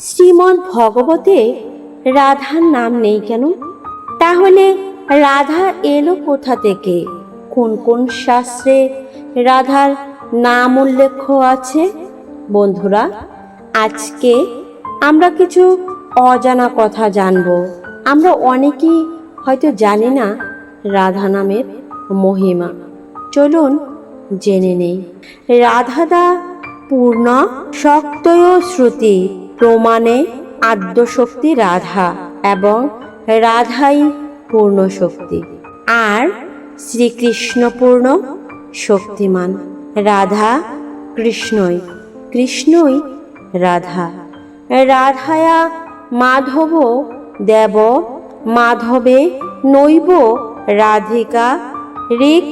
শ্রীমদ্ ভগবতে রাধার নাম নেই কেন? তাহলে রাধা এলো কোথা থেকে? কোন কোন শাস্ত্রে রাধার নাম উল্লেখ আছে? বন্ধুরা, আজকে আমরা কিছু অজানা কথা জানব। আমরা অনেকেই হয়তো জানি না রাধা নামের মহিমা। চলুন জেনে নেই। রাধাদা পূর্ণ শক্তয় শ্রুতি প্রমাণে আদ্যশক্তি রাধা এবং রাধাই পূর্ণ শক্তি আর শ্রীকৃষ্ণ পূর্ণ শক্তিমান রাধা কৃষ্ণই। কৃষ্ণই রাধা। রাধায়া মাধব দেব মাধবে নৈব রাধিকা ঋক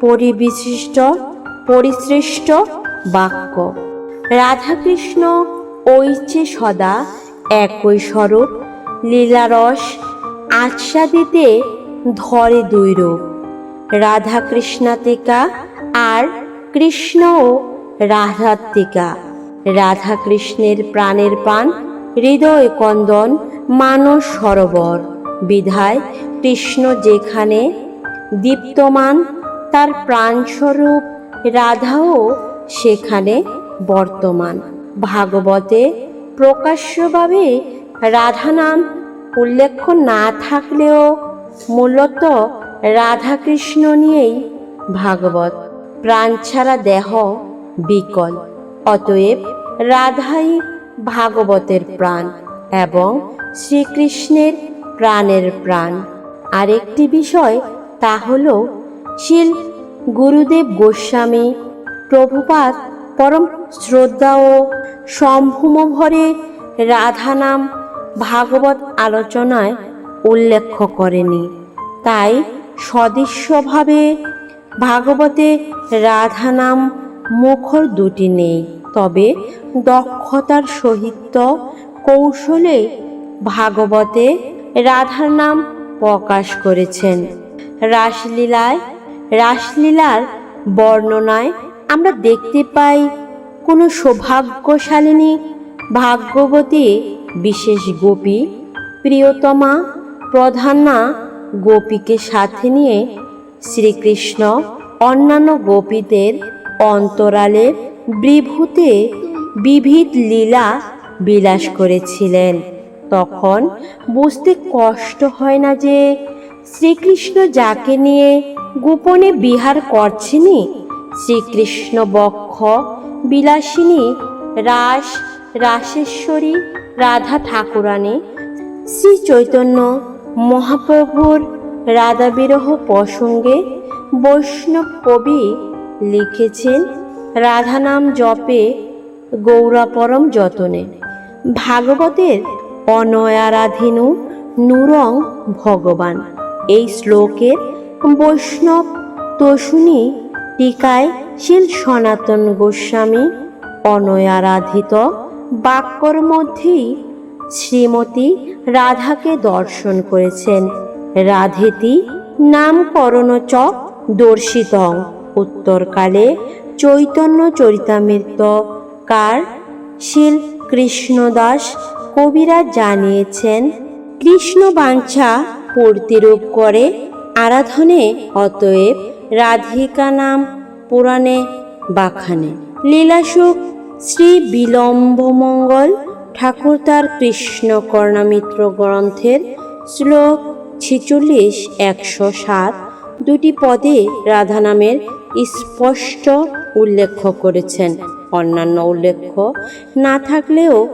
পরিবিশিষ্ট পরিসৃষ্ট বাক্য। রাধাকৃষ্ণ ঐচে সদা একই স্বরূপ, লীলারস আচ্ছাদিতে ধরে দুই রূপ রাধা কৃষ্ণাতিকা আর কৃষ্ণ ও রাধাত্মিকা। রাধা কৃষ্ণের প্রাণের পান হৃদয় কন্দন মানস সরোবর। বিধায় কৃষ্ণ যেখানে দীপ্তমান, তার প্রাণস্বরূপ রাধাও সেখানে বর্তমান। ভাগবতে প্রকাশ্যভাবে রাধা নাম উল্লেখ না থাকলেও মূলত রাধাকৃষ্ণ নিয়েই ভাগবত প্রাণ ছাড়া দেহ বিকল। অতএব রাধাই ভাগবতের প্রাণ এবং শ্রীকৃষ্ণের প্রাণের প্রাণ। আরেকটি বিষয় তা হল, শিল গুরুদেব গোস্বামী প্রভুপাদ পরম শ্রদ্ধা ও সম্ভূম ভরে রাধা নাম ভাগবত আলোচনায় উল্লেখ করেনি। তাই সদৃশ্যভাবে ভাগবতে রাধা নাম মুখর দুটি নেই, তবে দক্ষতার সহিত কৌশলে ভাগবতে রাধার নাম প্রকাশ করেছেন। রাসলীলায়, রাসলীলার বর্ণনায় আমরা দেখতে পাই কোনো সৌভাগ্যশালিনী, ভাগ্যবতী, বিশেষ গোপী, প্রিয়তমা, প্রধানা গোপীকে সাথে নিয়ে শ্রীকৃষ্ণ অন্যান্য গোপীদের অন্তরালে বিভূতে বিবিধ লীলা বিলাস করেছিলেন। তখন বুঝতে কষ্ট হয় না যে শ্রীকৃষ্ণ যাকে নিয়ে গোপনে বিহার করছেনই শ্রীকৃষ্ণ বক্ষ, বিলাসিনী, রাস, রাসেশ্বরী, রাধা ঠাকুরানী, শ্রী চৈতন্য মহাপ্রভুর রাধা বিরহ প্রসঙ্গে বৈষ্ণব কবি লিখেছেন রাধা নাম জপে গৌরাপরম যতনে। ভাগবতের অনয়ারাধীনু নুরং ভগবান। এই শ্লোকের বৈষ্ণব তসুনি টিকায় শিল সনাতন গোস্বামী, অনয়ারাধিত বাক্যর মধ্যেই শ্রীমতী রাধাকে দর্শন করেছেন। রাধেতি নামকরণ চ দর্শিতং। উত্তরকালে চৈতন্য চরিতামৃত কার শিল কৃষ্ণদাস কবিরা জানিয়েছেন কৃষ্ণ বাঞ্ছা পূর্তিরূপ করে আরাধনে অতএব রাধিকা নাম, পুরাণে, বাখানে। লীলাসুখ, শ্রী বিলম্বমঙ্গল, ঠাকুর তার কৃষ্ণ কর্ণামিত্র গ্রন্থের শ্লোক ছিচল্লিশ, একশো সাত। দুটি পদে রাধা নামের স্পষ্ট উল্লেখ করেছেন। অন্যান্য উল্লেখ না থাকলেও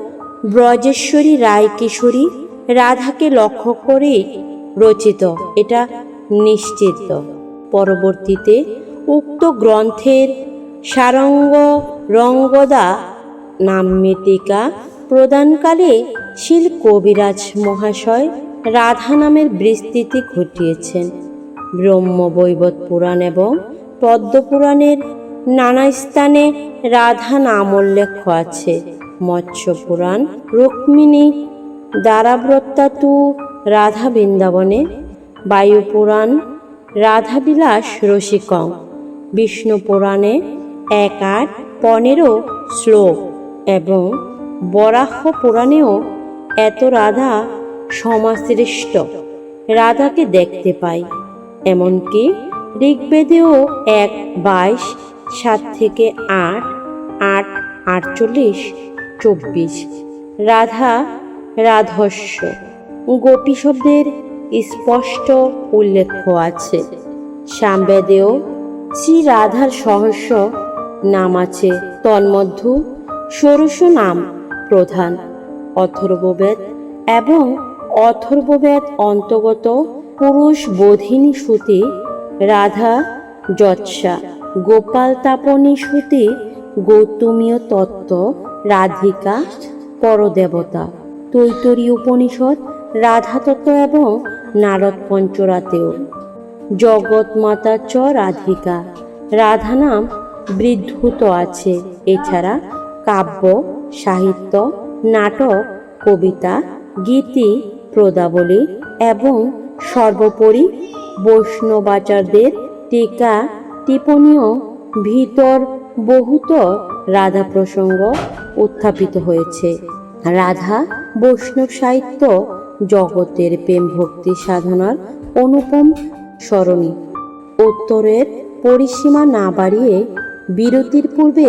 ব্রজেশ্বরী রায় কিশোরী রাধাকে লক্ষ্য করে রচিত। এটা নিশ্চিত। পরবর্তীতে উক্ত গ্রন্থের সারঙ্গ রঙ্গদা নাম্যতিকা প্রদানকালে শিল কবিরাজ মহাশয় রাধা নামের বিস্তৃতি ঘটিয়েছেন। ব্রহ্মবৈবত পুরাণ এবং পদ্মপুরাণের নানা স্থানে রাধা নাম উল্লেখ আছে। মৎস্য পুরাণ, রুক্মিণী, দ্বারাব্রতাতু, রাধা বৃন্দাবনে বায়ুপুরাণ রাধাবিলাস রসিকং বিষ্ণু পুরাণে এক আট পনেরো শ্লোক এবং বরাহ পুরাণেও এত রাধা সমাশ্রেষ্ঠ রাধাকে দেখতে পাই, এমনকি ঋগ্বেদেও এক বাইশ, সাত থেকে আট আট, আটচল্লিশ, চব্বিশ। রাধা রাধস্য গোপী শব্দের স্পষ্ট উল্লেখ আছে। সামবেদেও শ্রী রাধার সহস্র নাম আছে। তন্মধ্য ষোড়শ নাম প্রধান। অথর্ববেদ এবং অথর্ববেদ অন্তর্গত পুরুষ বোধিনী শ্রুতি রাধা যৎসা। গোপাল তাপনী শ্রুতি গৌতমীয় তত্ত্ব রাধিকা পরদেবতা। তৈতরী উপনিষদ রাধা তত্ত্ব এবং নারদ পঞ্চরাতেও। জগৎ মাতা চ রাধিকা। রাধা নাম বৃদ্ধুত আছে। এছাড়া কাব্য, সাহিত্য, নাটক, কবিতা, গীতি, প্রদাবলী এবং সর্বোপরি বৈষ্ণবাচারদের টিকা টিপ্পণীয় ভিতর বহুত রাধা প্রসঙ্গ উত্থাপিত হয়েছে। রাধা বৈষ্ণব সাহিত্য জগতের প্রেম ভক্তি সাধনার অনুপম স্মরণী উত্তরের পরিসীমা না বাড়িয়ে বিরতির পূর্বে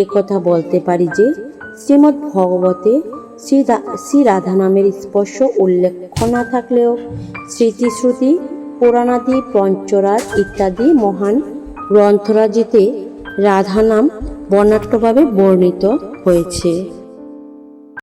এ কথা বলতে পারি যে, শ্রীমদ্ ভগবতে শ্রী রাধা নামের স্পর্শ উল্লেখ না থাকলেও স্মৃতিশ্রুতি, পুরাণাদি পঞ্চরাজ ইত্যাদি মহান গ্রন্থরাজিতে রাধা নাম বর্ণাঢ্যভাবে বর্ণিত হয়েছে।